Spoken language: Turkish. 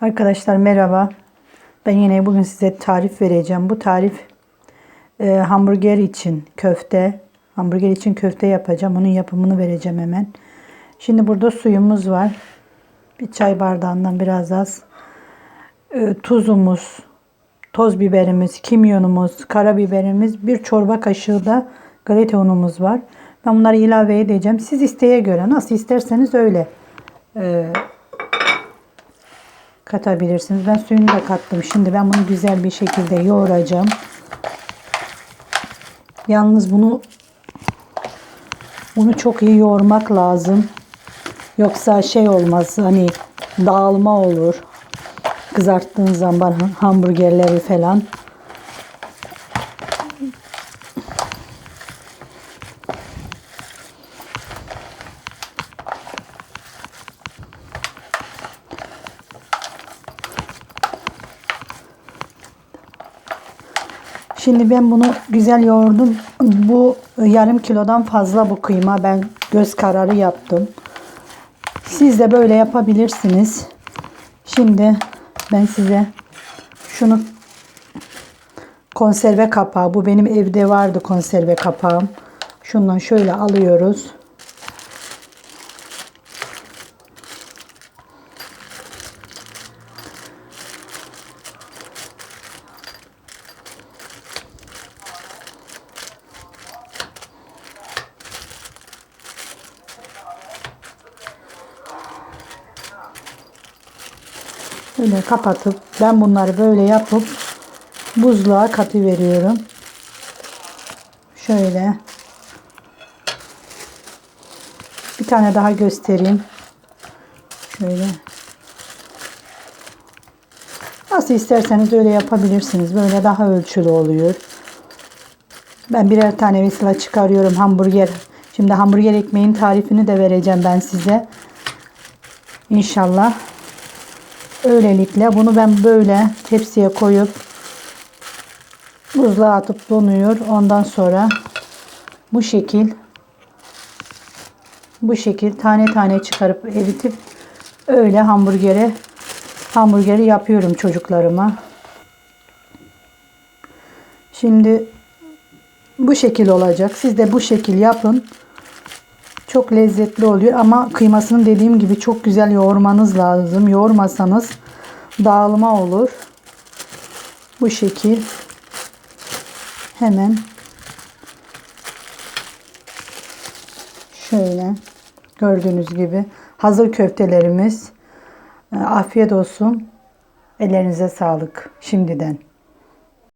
Arkadaşlar merhaba. Ben yine bugün size tarif vereceğim. Bu tarif e, hamburger için köfte. Hamburger için köfte yapacağım. Onun yapımını vereceğim hemen. Şimdi burada suyumuz var. Bir çay bardağından biraz az. E, tuzumuz, toz biberimiz, kimyonumuz, karabiberimiz, bir çorba kaşığı da galeta unumuz var. Ben bunları ilave edeceğim. Siz isteğe göre nasıl isterseniz öyle e, katabilirsiniz. Ben suyunu da kattım. Şimdi ben bunu güzel bir şekilde yoğuracağım. Yalnız bunu bunu çok iyi yoğurmak lazım. Yoksa şey olmaz hani dağılma olur. Kızarttığın zaman hamburgerleri falan. Şimdi ben bunu güzel yoğurdum. Bu yarım kilodan fazla bu kıyma. Ben göz kararı yaptım. Siz de böyle yapabilirsiniz. Şimdi ben size şunu konserve kapağı. Bu benim evde vardı konserve kapağım. Şundan şöyle alıyoruz. Böyle kapatıp ben bunları böyle yapıp buzluğa katı veriyorum. Şöyle. Bir tane daha göstereyim. Şöyle. Nasıl isterseniz öyle yapabilirsiniz. Böyle daha ölçülü oluyor. Ben birer tane mesela çıkarıyorum hamburger. Şimdi hamburger ekmeğin tarifini de vereceğim ben size. İnşallah. Öylelikle bunu ben böyle tepsiye koyup buzluğa atıp donuyor. Ondan sonra bu şekil bu şekil tane tane çıkarıp eritip öyle hamburgere hamburgeri yapıyorum çocuklarıma. Şimdi bu şekil olacak. Siz de bu şekil yapın. Çok lezzetli oluyor ama kıymasını dediğim gibi çok güzel yoğurmanız lazım. Yoğurmasanız dağılma olur. Bu şekil hemen şöyle gördüğünüz gibi hazır köftelerimiz. Afiyet olsun. Ellerinize sağlık şimdiden.